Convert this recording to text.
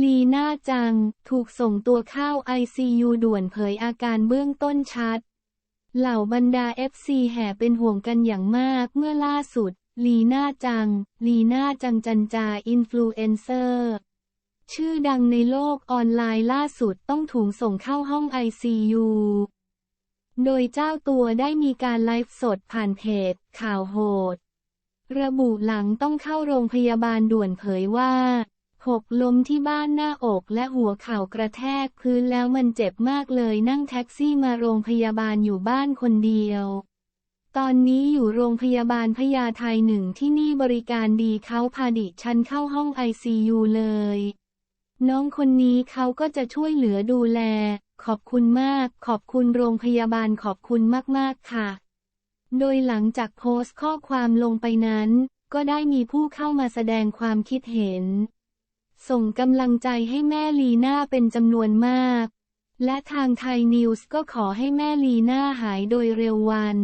ลีน่าจัง ถูกส่งตัวเข้า ICU ด่วนเผยอาการเบื้องต้นชัด เหล่าบรรดา FC แห่เป็นห่วงกันอย่างมากเมื่อล่าสุด ลีน่าจัง ลีน่าจังจันจาอินฟลูเอนเซอร์ ชื่อดังในโลกออนไลน์ล่าสุดต้องถูกส่งเข้าห้อง ICU โดยเจ้าตัวได้มีการไลฟ์สดผ่านเพจ ข่าวโหด ระบุหลังต้องเข้าโรงพยาบาลด่วนเผยว่า หกล้มที่บ้านหน้าอกและหัวเข่ากระแทกพื้นแล้วมันเจ็บมากเลยนั่งแท็กซี่มาโรงพยาบาลอยู่บ้านคนเดียว ตอนนี้อยู่โรงพยาบาลพญาไทหนึ่งที่นี่บริการดีเขาพาดิฉันเข้าห้องไอซียูเลย น้องคนนี้เขาก็จะช่วยเหลือดูแล ขอบคุณมาก ขอบคุณโรงพยาบาลขอบคุณมากๆค่ะ โดยหลังจากโพสต์ข้อความลงไปนั้น ก็ได้มีผู้เข้ามาแสดงความคิดเห็น ส่งกำลังใจให้แม่ลีน่าเป็นจำนวนมาก และทางไทยนิวส์ก็ขอให้แม่ลีน่าหายโดยเร็ววัน